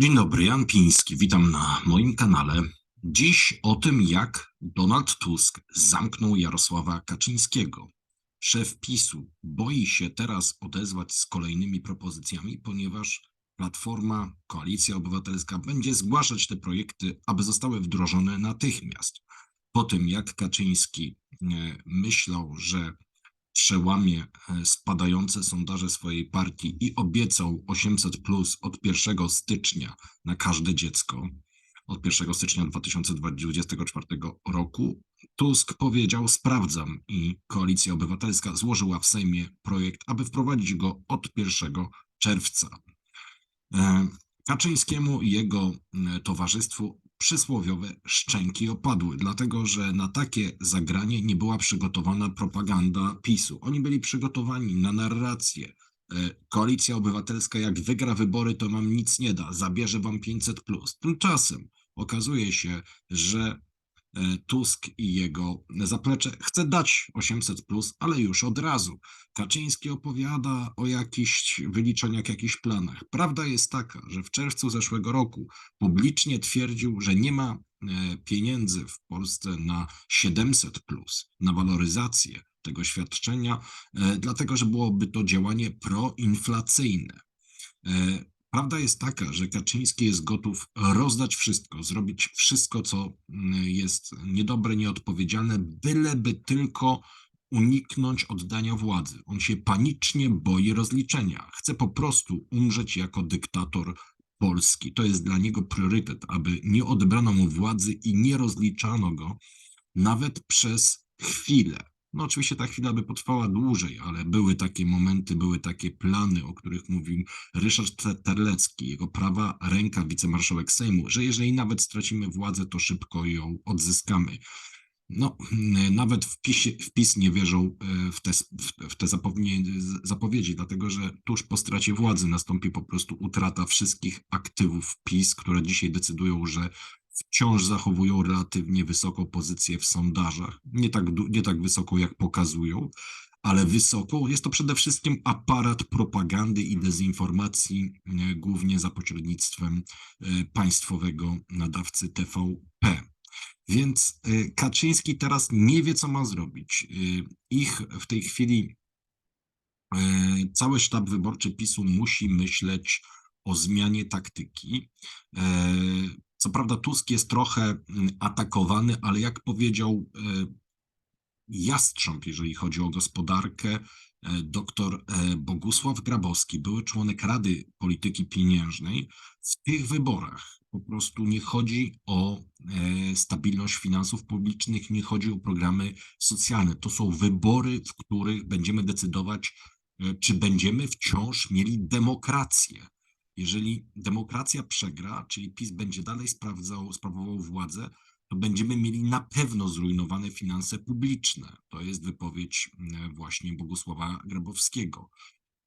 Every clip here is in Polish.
Dzień dobry, Jan Piński. Witam na moim kanale. Dziś o tym, jak Donald Tusk zamknął Jarosława Kaczyńskiego. Szef PiSu boi się teraz odezwać z kolejnymi propozycjami, ponieważ Platforma, Koalicja Obywatelska będzie zgłaszać te projekty, aby zostały wdrożone natychmiast. Po tym, jak Kaczyński e, myślał, że przełamie e, spadające sondaże swojej partii i obiecał 800 plus od 1 stycznia na każde dziecko, od 1 stycznia 2024 roku, Tusk powiedział: Sprawdzam, i Koalicja Obywatelska złożyła w Sejmie projekt, aby wprowadzić go od 1 czerwca. E, Kaczyńskiemu i jego towarzystwu przysłowiowe szczęki opadły, dlatego że na takie zagranie nie była przygotowana propaganda PiSu. Oni byli przygotowani na narrację. E, Koalicja Obywatelska, jak wygra wybory, to wam nic nie da, zabierze wam 500. Tymczasem okazuje się, że Tusk i jego zaplecze chce dać 800, plus, ale już od razu. Kaczyński opowiada o jakichś wyliczeniach, jakichś planach. Prawda jest taka, że w czerwcu zeszłego roku publicznie twierdził, że nie ma e, pieniędzy w Polsce na 700, plus, na waloryzację tego świadczenia, e, dlatego że byłoby to działanie proinflacyjne. Prawda jest taka, że Kaczyński jest gotów rozdać wszystko, zrobić wszystko, co mm, jest niedobre, nieodpowiedzialne, byleby tylko uniknąć oddania władzy. On się panicznie boi rozliczenia. Chce po prostu umrzeć jako dyktator Polski. To jest dla niego priorytet, aby nie odebrano mu władzy i nie rozliczano go nawet przez chwilę. No oczywiście ta chwila by potrwała dłużej, ale były takie momenty, były takie plany, o których mówił Ryszard Terlecki, jego prawa ręka wicemarszałek Sejmu, że jeżeli nawet stracimy władzę, to szybko ją odzyskamy. No, nawet w, PiSie, w PiS nie wierzą e, w te, w te zapowiedzi, dlatego że tuż po stracie władzy nastąpi po prostu utrata wszystkich aktywów PiS, które dzisiaj decydują, że wciąż zachowują relatywnie wysoką pozycję w sondażach. Nie tak, nie tak wysoką, jak pokazują, ale wysoką. Jest to przede wszystkim aparat propagandy i dezinformacji, e, głównie za pośrednictwem e, państwowego nadawcy TVP. Więc e, Kaczyński teraz nie wie, co ma zrobić. Ich w tej chwili cały sztab wyborczy PiSu musi myśleć o zmianie taktyki. Co prawda Tusk jest trochę mm, atakowany, ale jak powiedział e, Jastrząb, jeżeli chodzi o gospodarkę, e, dr e, Bogusław Grabowski, były członek Rady Polityki Pieniężnej, w tych wyborach po prostu nie chodzi o stabilność finansów publicznych, nie chodzi o programy socjalne. To są wybory, w których będziemy decydować, czy będziemy wciąż mieli demokrację. Jeżeli demokracja przegra, czyli PiS będzie dalej sprawdzał, sprawował władzę, to będziemy mieli na pewno zrujnowane finanse publiczne. To jest wypowiedź mm, właśnie Bogusława Grabowskiego.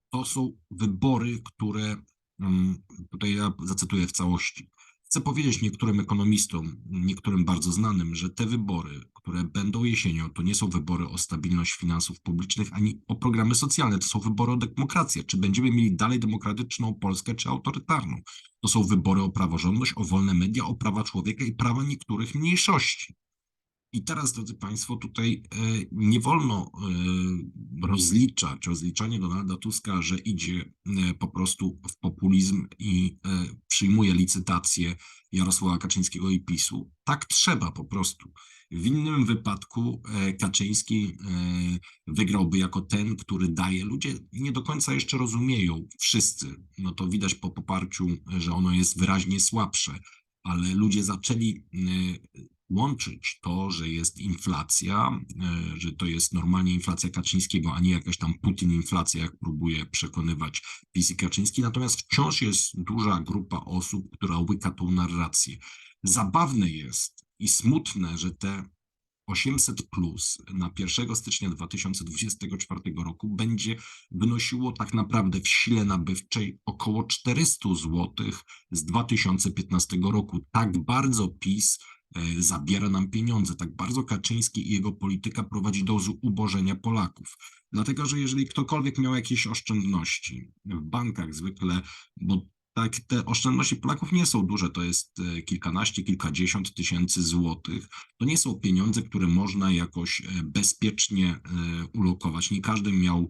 To są wybory, które, mm, tutaj ja zacytuję w całości, Chcę powiedzieć niektórym ekonomistom, niektórym bardzo znanym, że te wybory, które będą jesienią, to nie są wybory o stabilność finansów publicznych ani o programy socjalne, to są wybory o demokrację. Czy będziemy mieli dalej demokratyczną Polskę, czy autorytarną? To są wybory o praworządność, o wolne media, o prawa człowieka i prawa niektórych mniejszości. I teraz, drodzy Państwo, tutaj e, nie wolno e, rozliczać, rozliczanie Donalda Tuska, że idzie e, po prostu w populizm i przyjmuje licytację Jarosława Kaczyńskiego i PiSu. Tak trzeba po prostu. W innym wypadku Kaczyński wygrałby jako ten, który daje. Ludzie nie do końca jeszcze rozumieją, wszyscy. No to widać po poparciu, że ono jest wyraźnie słabsze, ale ludzie zaczęli łączyć to, że jest inflacja, e, że to jest normalnie inflacja Kaczyńskiego, a nie jakaś tam Putin inflacja, jak próbuje przekonywać PiS i Kaczyński. Natomiast wciąż jest duża grupa osób, która łyka tą narrację. Zabawne jest i smutne, że te 800 plus na 1 stycznia 2024 roku będzie wynosiło tak naprawdę w sile nabywczej około 400 zł z 2015 roku. Tak bardzo PiS zabiera nam pieniądze. Tak bardzo Kaczyński i jego polityka prowadzi do ubożenia Polaków. Dlatego, że jeżeli ktokolwiek miał jakieś oszczędności w bankach zwykle, bo tak, te oszczędności Polaków nie są duże, to jest e, kilkanaście, kilkadziesiąt tysięcy złotych. To nie są pieniądze, które można jakoś e, bezpiecznie e, ulokować. Nie każdy miał e,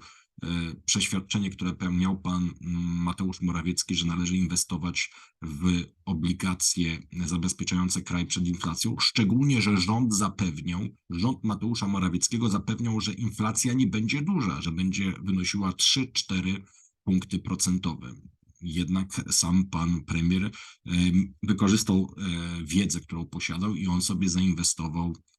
przeświadczenie, które pe- miał pan mm, Mateusz Morawiecki, że należy inwestować w obligacje zabezpieczające kraj przed inflacją, szczególnie, że rząd zapewniał, rząd Mateusza Morawieckiego zapewniał, że inflacja nie będzie duża, że będzie wynosiła 3-4 punkty procentowe. Jednak sam pan premier em, wykorzystał e, wiedzę, którą posiadał i on sobie zainwestował e,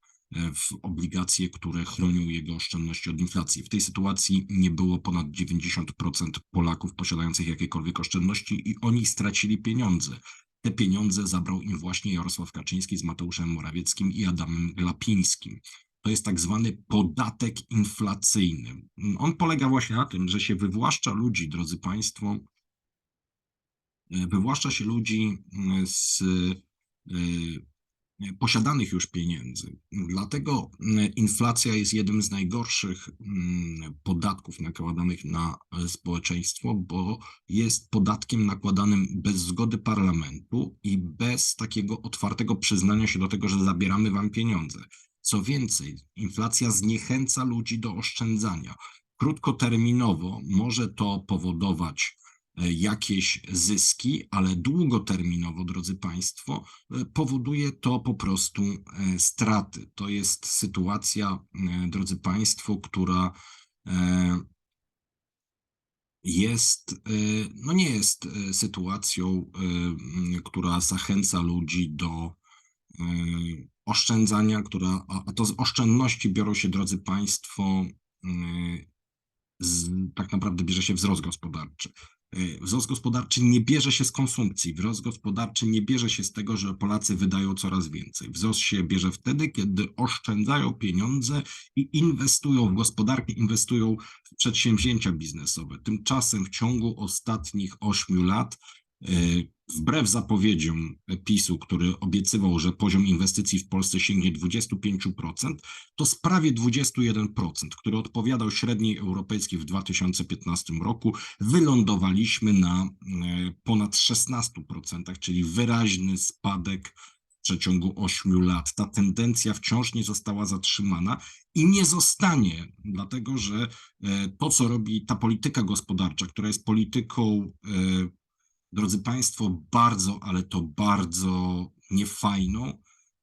w obligacje, które chronią jego oszczędności od inflacji. W tej sytuacji nie było ponad 90% Polaków posiadających jakiekolwiek oszczędności i oni stracili pieniądze. Te pieniądze zabrał im właśnie Jarosław Kaczyński z Mateuszem Morawieckim i Adamem Glapińskim. To jest tak zwany podatek inflacyjny. On polega właśnie na tym, że się wywłaszcza ludzi, drodzy Państwo, e, wywłaszcza się ludzi mm, z e, posiadanych już pieniędzy. Dlatego mm, inflacja jest jednym z najgorszych mm, podatków nakładanych na e, społeczeństwo, bo jest podatkiem nakładanym bez zgody parlamentu i bez takiego otwartego przyznania się do tego, że zabieramy wam pieniądze. Co więcej, inflacja zniechęca ludzi do oszczędzania. Krótkoterminowo może to powodować jakieś zyski, ale długoterminowo, drodzy Państwo, e, powoduje to po prostu e, straty. To jest sytuacja, e, drodzy Państwo, która e, jest, e, no nie jest e, sytuacją, e, która zachęca ludzi do e, oszczędzania, która, a, to z oszczędności biorą się, drodzy Państwo, e, z, tak naprawdę bierze się wzrost gospodarczy. E, Wzrost gospodarczy nie bierze się z konsumpcji, wzrost gospodarczy nie bierze się z tego, że Polacy wydają coraz więcej. Wzrost się bierze wtedy, kiedy oszczędzają pieniądze i inwestują w gospodarkę, inwestują w przedsięwzięcia biznesowe. Tymczasem w ciągu ostatnich ośmiu lat, e, wbrew zapowiedziom PiSu, który obiecywał, że poziom inwestycji w Polsce sięgnie 25%, to z prawie 21%, który odpowiadał średniej europejskiej w 2015 roku, wylądowaliśmy na e, ponad 16%, czyli wyraźny spadek w przeciągu 8 lat. Ta tendencja wciąż nie została zatrzymana i nie zostanie, dlatego że e, to, co robi ta polityka gospodarcza, która jest polityką, e, drodzy Państwo, bardzo, ale to bardzo niefajną,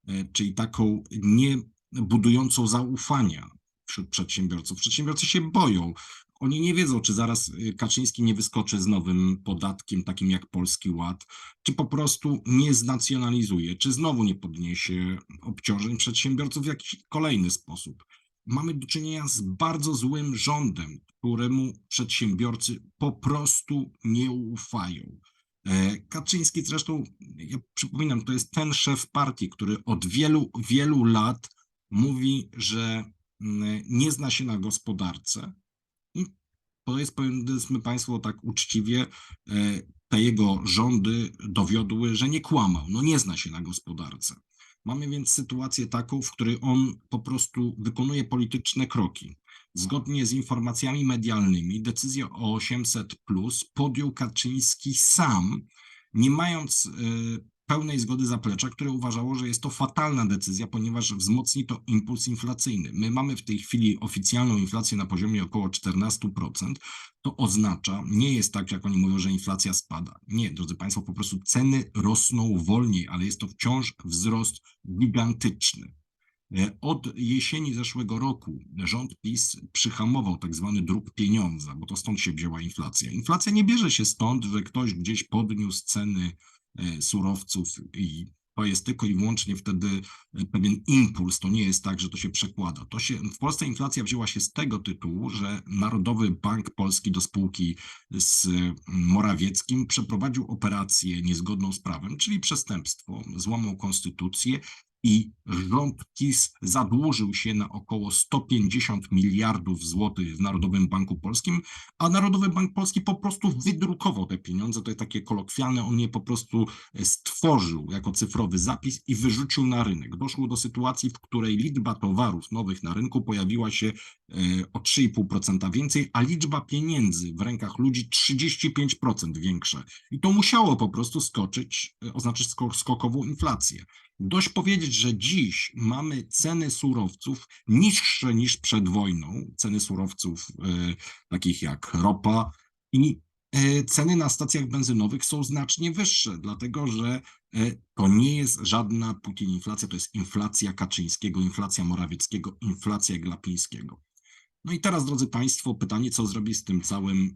e, czyli taką nie budującą zaufania wśród przedsiębiorców. Przedsiębiorcy się boją. Oni nie wiedzą, czy zaraz y, Kaczyński nie wyskoczy z nowym podatkiem, takim jak Polski Ład, czy po prostu nie znacjonalizuje, czy znowu nie podniesie obciążeń przedsiębiorców w jakiś kolejny sposób. Mamy do czynienia z bardzo złym rządem, któremu przedsiębiorcy po prostu nie ufają. E, Kaczyński zresztą, ja przypominam, to jest ten szef partii, który od wielu, wielu lat mówi, że mm, nie zna się na gospodarce. I to jest, powiedzmy Państwo tak uczciwie, e, te jego rządy dowiodły, że nie kłamał, no nie zna się na gospodarce. Mamy więc sytuację taką, w której on po prostu wykonuje polityczne kroki. Zgodnie z informacjami medialnymi, decyzję o 800 plus podjął Kaczyński sam, nie mając e, pełnej zgody zaplecza, które uważało, że jest to fatalna decyzja, ponieważ wzmocni to impuls inflacyjny. My mamy w tej chwili oficjalną inflację na poziomie około 14%. To oznacza, nie jest tak, jak oni mówią, że inflacja spada. Nie, drodzy Państwo, po prostu ceny rosną wolniej, ale jest to wciąż wzrost gigantyczny. Od jesieni zeszłego roku rząd PiS przyhamował tak zwany druk pieniądza, bo to stąd się wzięła inflacja. Inflacja nie bierze się stąd, że ktoś gdzieś podniósł ceny e, surowców i to jest tylko i wyłącznie wtedy e, pewien impuls. To nie jest tak, że to się przekłada. To się, w Polsce inflacja wzięła się z tego tytułu, że Narodowy Bank Polski do spółki z Morawieckim przeprowadził operację niezgodną z prawem, czyli przestępstwo, złamał konstytucję i rząd PiS zadłużył się na około 150 miliardów złotych w Narodowym Banku Polskim, a Narodowy Bank Polski po prostu wydrukował te pieniądze, to jest takie kolokwialne, on je po prostu e, stworzył jako cyfrowy zapis i wyrzucił na rynek. Doszło do sytuacji, w której liczba towarów nowych na rynku pojawiła się e, o 3,5% więcej, a liczba pieniędzy w rękach ludzi 35% większa. I to musiało po prostu skoczyć, e, oznaczyć skokową inflację. Dość powiedzieć, że dziś mamy ceny surowców niższe niż przed wojną, ceny surowców e, takich jak ropa i e, ceny na stacjach benzynowych są znacznie wyższe, dlatego że e, to nie jest żadna Putin inflacja, to jest inflacja Kaczyńskiego, inflacja Morawieckiego, inflacja Glapińskiego. No i teraz, drodzy Państwo, pytanie, co zrobi z tym całym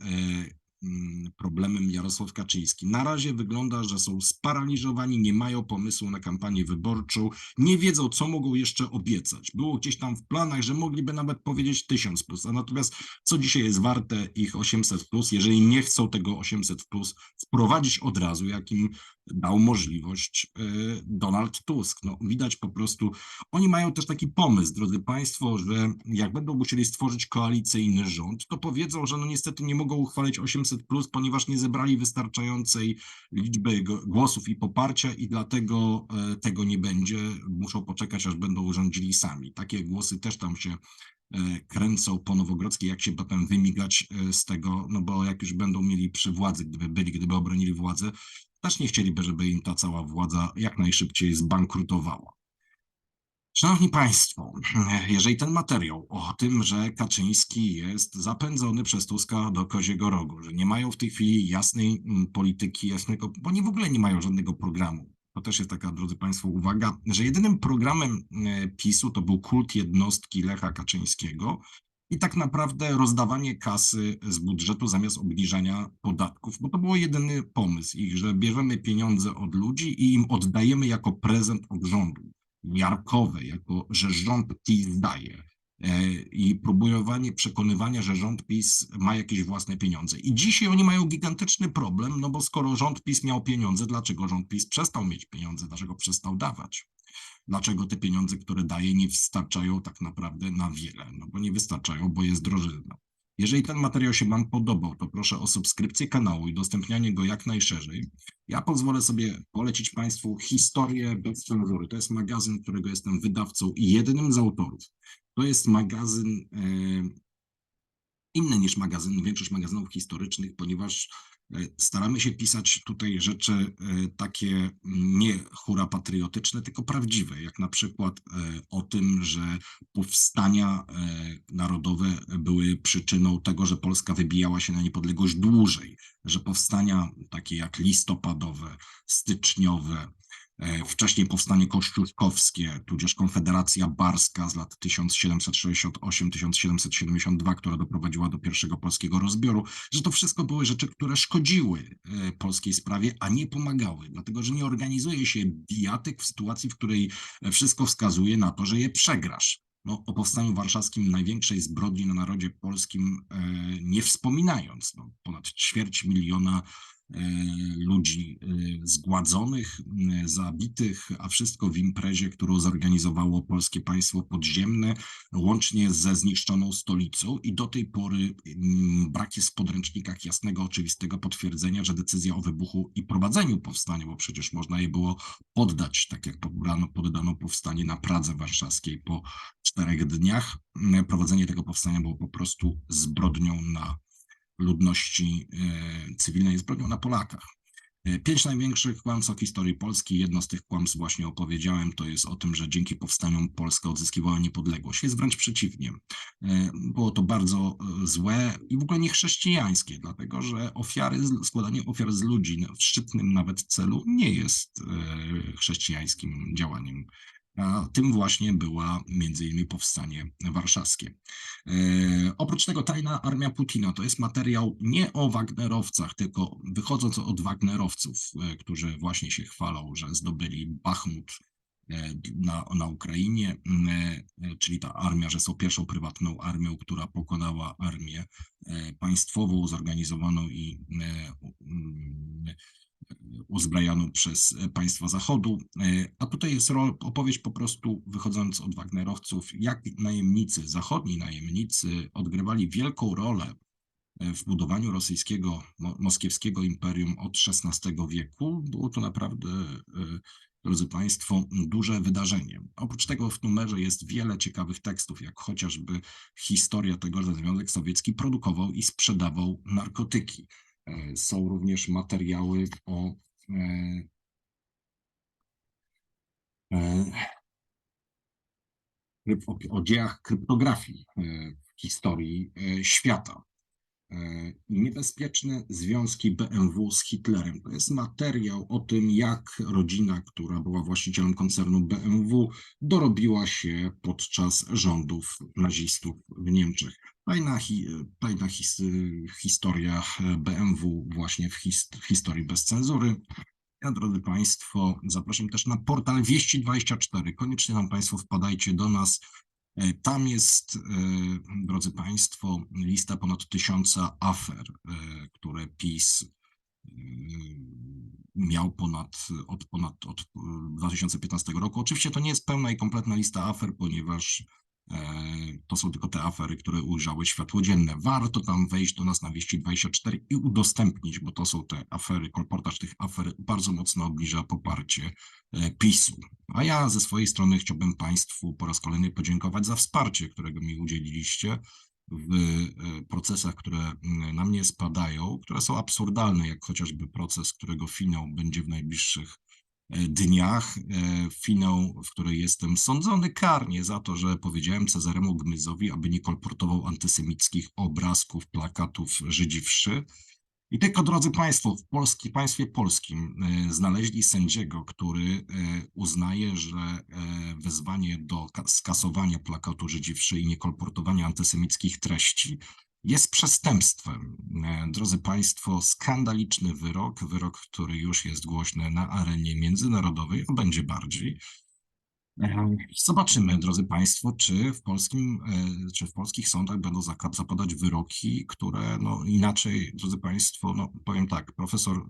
problemem Jarosław Kaczyński. Na razie wygląda, że są sparaliżowani, nie mają pomysłu na kampanię wyborczą, nie wiedzą, co mogą jeszcze obiecać. Było gdzieś tam w planach, że mogliby nawet powiedzieć 1000 plus, a natomiast co dzisiaj jest warte ich 800 plus, jeżeli nie chcą tego 800 plus wprowadzić od razu, jakim dał możliwość e, Donald Tusk. No, widać po prostu, oni mają też taki pomysł, drodzy Państwo, że jak będą musieli stworzyć koalicyjny rząd, to powiedzą, że no niestety nie mogą uchwalić 800+, plus, ponieważ nie zebrali wystarczającej liczby głosów i poparcia i dlatego e, tego nie będzie. Muszą poczekać, aż będą urządzili sami. Takie głosy też tam się e, kręcą po Nowogrodzkiej, jak się potem wymigać z tego, no bo jak już będą mieli przy władzy, gdyby byli, gdyby obronili władzę, też nie chcieliby, żeby im ta cała władza jak najszybciej zbankrutowała. Szanowni Państwo, jeżeli ten materiał o tym, że Kaczyński jest zapędzony przez Tuska do koziego rogu, że nie mają w tej chwili jasnej mm, polityki, jasnego, bo oni w ogóle nie mają żadnego programu. To też jest taka, drodzy Państwo, uwaga, że jedynym programem e, PiSu to był kult jednostki Lecha Kaczyńskiego, i tak naprawdę rozdawanie kasy z budżetu zamiast obniżania podatków, bo to był jedyny pomysł ich, że bierzemy pieniądze od ludzi i im oddajemy jako prezent od rządu, miarkowe, jako że rząd PiS daje e, i próbowanie przekonywania, że rząd PiS ma jakieś własne pieniądze. I dzisiaj oni mają gigantyczny problem, no bo skoro rząd PiS miał pieniądze, dlaczego rząd PiS przestał mieć pieniądze, dlaczego przestał dawać? Dlaczego te pieniądze, które daje, nie wystarczają tak naprawdę na wiele. No bo nie wystarczają, bo jest drożyzna. Jeżeli ten materiał się Wam podobał, to proszę o subskrypcję kanału i udostępnianie go jak najszerzej. Ja pozwolę sobie polecić Państwu historię bez cenzury. To jest magazyn, którego jestem wydawcą i jednym z autorów. To jest magazyn e, inny niż magazyn, większość magazynów historycznych, ponieważ E, staramy się pisać tutaj rzeczy e, takie nie hura patriotyczne, tylko prawdziwe, jak na przykład e, o tym, że powstania narodowe były przyczyną tego, że Polska wybijała się na niepodległość dłużej, że powstania takie jak listopadowe, styczniowe, wcześniej powstanie kościuszkowskie, tudzież Konfederacja Barska z lat 1768-1772, która doprowadziła do pierwszego polskiego rozbioru, że to wszystko były rzeczy, które szkodziły e, polskiej sprawie, a nie pomagały, dlatego że nie organizuje się bijatyk w sytuacji, w której wszystko wskazuje na to, że je przegrasz. No, o powstaniu warszawskim największej zbrodni na narodzie polskim e, nie wspominając. No, ponad ćwierć miliona E, ludzi e, zgładzonych, e, zabitych, a wszystko w imprezie, którą zorganizowało polskie państwo podziemne, łącznie ze zniszczoną stolicą i do tej pory mm, brak jest w podręcznikach jasnego, oczywistego potwierdzenia, że decyzja o wybuchu i prowadzeniu powstania, bo przecież można je było poddać, tak jak poddano, poddano powstanie na Pradze Warszawskiej po czterech dniach. Prowadzenie tego powstania było po prostu zbrodnią na ludności e, cywilnej jest bronią na Polakach. E, pięć największych kłamstw w historii Polski. Jedno z tych kłamstw właśnie opowiedziałem, to jest o tym, że dzięki powstaniom Polska odzyskiwała niepodległość. Jest wręcz przeciwnie. E, było to bardzo złe i w ogóle niechrześcijańskie, dlatego że ofiary, składanie ofiar z ludzi w szczytnym nawet celu nie jest chrześcijańskim działaniem tym właśnie była między innymi powstanie warszawskie. E, oprócz tego tajna armia Putina to jest materiał nie o Wagnerowcach, tylko wychodząc od Wagnerowców, e, którzy właśnie się chwalą, że zdobyli Bachmut e, na, na Ukrainie, e, czyli ta armia, że są pierwszą prywatną armią, która pokonała armię państwową, zorganizowaną i uzbrajano przez e, państwa Zachodu. E, A tutaj jest opowieść po prostu wychodząc od Wagnerowców, jak najemnicy, zachodni najemnicy odgrywali wielką rolę e, w budowaniu rosyjskiego, mo- moskiewskiego imperium od XVI wieku. Było to naprawdę, drodzy Państwo, duże wydarzenie. Oprócz tego w numerze jest wiele ciekawych tekstów, jak chociażby historia tego, że Związek Sowiecki produkował i sprzedawał narkotyki. E, Są również materiały o e, e, o, kryptografii w historii świata. E, Niebezpieczne związki BMW z Hitlerem. To jest materiał o tym, jak rodzina, która była właścicielem koncernu BMW, dorobiła się podczas rządów nazistów w Niemczech. Tajna, hi, tajna his, historia BMW właśnie w, his, w historii bez cenzury. Ja, drodzy Państwo, zapraszam też na portal Wieści24. Koniecznie tam Państwo wpadajcie do nas. E, Tam jest, e, drodzy Państwo, lista ponad tysiąca afer, e, które PiS miał ponad, od, ponad od e, 2015 roku. Oczywiście to nie jest pełna i kompletna lista afer, ponieważ to są tylko te afery, które ujrzały światło dzienne. Warto tam wejść do nas na wieści 24 i udostępnić, bo to są te afery, kolportaż tych afer bardzo mocno obniża poparcie e, PiSu. A ja ze swojej strony chciałbym Państwu po raz kolejny podziękować za wsparcie, którego mi udzieliliście w e, procesach, które na mnie spadają, które są absurdalne, jak chociażby proces, którego finał będzie w najbliższych e, dniach. E, Finał, w której jestem sądzony karnie za to, że powiedziałem Cezaremu Gmyzowi, aby nie kolportował antysemickich obrazków, plakatów Żydzi wszy. I tylko, drodzy Państwo, w Polski, państwie polskim e, znaleźli sędziego, który e, uznaje, że e, wezwanie do ka- skasowania plakatu Żydzi wszy i niekolportowania antysemickich treści jest przestępstwem. E, Drodzy Państwo, skandaliczny wyrok, wyrok, który już jest głośny na arenie międzynarodowej, a będzie bardziej. E, Zobaczymy, drodzy Państwo, czy w polskim, e, czy w polskich sądach będą zapadać wyroki, które no inaczej, drodzy Państwo, no powiem tak, profesor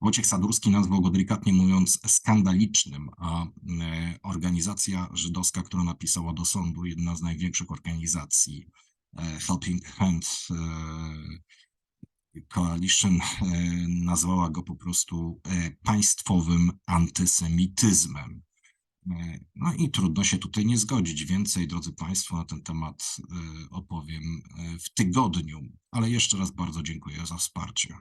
Wojciech Sadurski nazwał go delikatnie mówiąc skandalicznym, a organizacja żydowska, która napisała do sądu, jedna z największych organizacji, Helping Hand e, Coalition, e, nazwała go po prostu e, państwowym antysemityzmem. E, No i trudno się tutaj nie zgodzić. Więcej, drodzy Państwo, na ten temat e, opowiem e, w tygodniu, ale jeszcze raz bardzo dziękuję za wsparcie.